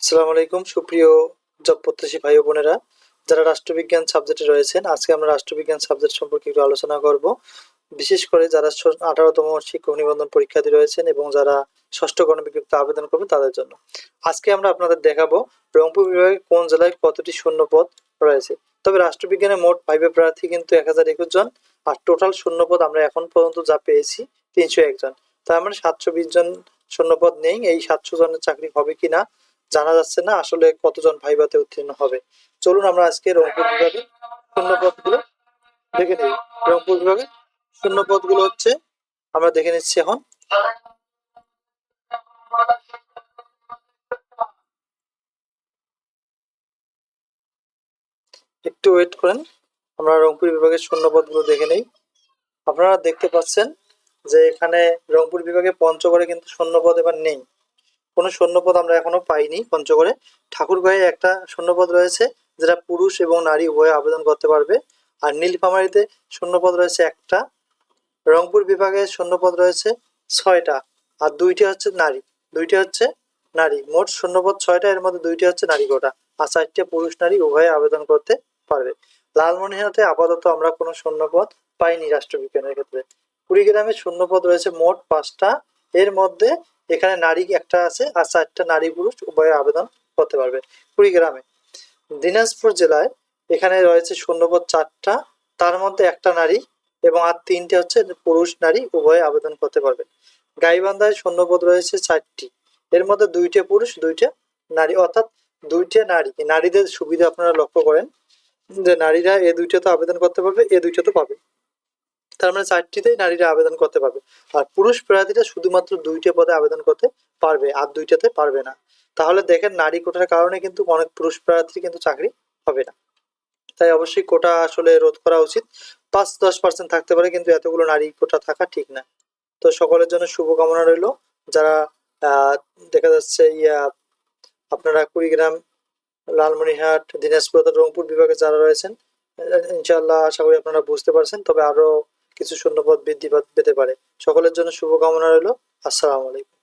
আসসালামু আলাইকুম, সুপ্রিয় জব প্রত্যাশী ভাই বোনেরা। যারা রাষ্ট্রবিজ্ঞান সাবজেক্টে রয়েছেন, আজকে আমরা রাষ্ট্রবিজ্ঞান সাবজেক্ট সম্পর্কে একটু আলোচনা করব। বিশেষ করে যারা আঠারোতম শিক্ষক নিবন্ধন পরীক্ষার্থী রয়েছেন এবং যারা ষষ্ঠ গণবিজ্ঞপ্তি আবেদন করবে তাদের জন্য। আজকে আমরা আপনাদের দেখাবো রংপুর বিভাগে কোন জেলায় কতটি শূন্য পদ রয়েছে। তবে রাষ্ট্রবিজ্ঞানে মোট ফাইভে প্রার্থী কিন্তু এক হাজার একুশ জন, আর টোটাল শূন্য পদ আমরা এখন পর্যন্ত যা পেয়েছি তিনশো একজন তার মানে সাতশো বিশ জন শূন্য পদ নেই। এই সাতশো জনের চাকরি হবে কিনা জানা যাচ্ছে না আসলে কতজন ভাইভাতে উত্তীর্ণ হবে। চলুন আমরা আজকে রংপুর বিভাগে শূন্য পদগুলো দেখে নিই। রংপুর বিভাগে শূন্য পদগুলো হচ্ছে, আমরা দেখে নিচ্ছি এখন। একটু ওয়েট করেন, আমরা রংপুর বিভাগের শূন্য পদগুলো দেখে নেই। আপনারা দেখতে পাচ্ছেন যে এখানে রংপুর বিভাগে পঞ্চগড়ে কিন্তু শূন্যপদ এবার নেই। কোনো শূন্যপদ আমরা এখনও পাইনি পঞ্চগড়ে। ঠাকুরগাঁয়ে একটা শূন্যপদ রয়েছে, যেটা পুরুষ এবং নারী উভয়ে আবেদন করতে পারবে। আর নীলফামারীতে শূন্যপদ রয়েছে একটা, রংপুর বিভাগে শূন্যপদ রয়েছে ছয়টা, আর দুইটি হচ্ছে নারী। দুইটি হচ্ছে নারী। মোট শূন্যপদ ছয়টা, এর মধ্যে দুইটি হচ্ছে নারী কোটা আর চারটে পুরুষ নারী উভয়ে আবেদন করতে পারবে। লালমনিরহাটে আপাতত আমরা কোনো শূন্যপদ পাইনি রাষ্ট্রবিজ্ঞানের ক্ষেত্রে। কুড়িগ্রামে শূন্যপদ রয়েছে মোট পাঁচটা, এর মধ্যে এখানে নারী একটা আছে? আর চারটা নারী পুরুষ উভয়ে আবেদন করতে পারবে কুড়িগ্রামে। দিনাজপুর জেলায় এখানে রয়েছে শূন্যপদ চারটা, তার মধ্যে একটা নারী এবং আর তিনটে হচ্ছে পুরুষ নারী উভয়ে আবেদন করতে পারবে। গাইবান্ধায় শূন্যপদ রয়েছে চারটি, এর মধ্যে দুইটা পুরুষ, দুইটা নারী। অর্থাৎ দুইটা নারী, নারীদের সুবিধা আপনারা লক্ষ্য করেন যে নারীরা এ দুইটা তো আবেদন করতে পারবে, এ দুইটা তো পাবে। তার মানে চারটিতেই নারীরা আবেদন করতে পারবে। আর পুরুষ প্রার্থীরা শুধুমাত্র দুইটা পদে আবেদন করতে পারবে আর দুইটাতে পারবে না। তাহলে দেখেন নারী কোটার কারণে কিন্তু অনেক পুরুষ প্রার্থী কিন্তু চাকরি হবে না। তাই অবশ্যই কোটা আসলে রোধ করা উচিত। পাঁচ দশ পার্সেন্ট থাকতে পারে কিন্তু এতগুলো নারী কোটা থাকা ঠিক না। তো সকলের জন্য শুভকামনা রইল। যারা দেখা যাচ্ছে ইয়া আপনারা কুড়িগ্রাম লালমনিরহাট দিনাজপুর রংপুর বিভাগে যারা রয়েছেন আহ, ইনশাআল্লাহ আশা করি আপনারা বুঝতে পারছেন। তবে আরও কিছু শূন্যপদ বৃদ্ধি পেতে পারে। সকলের জন্য শুভকামনা রইল। আসসালামু আলাইকুম।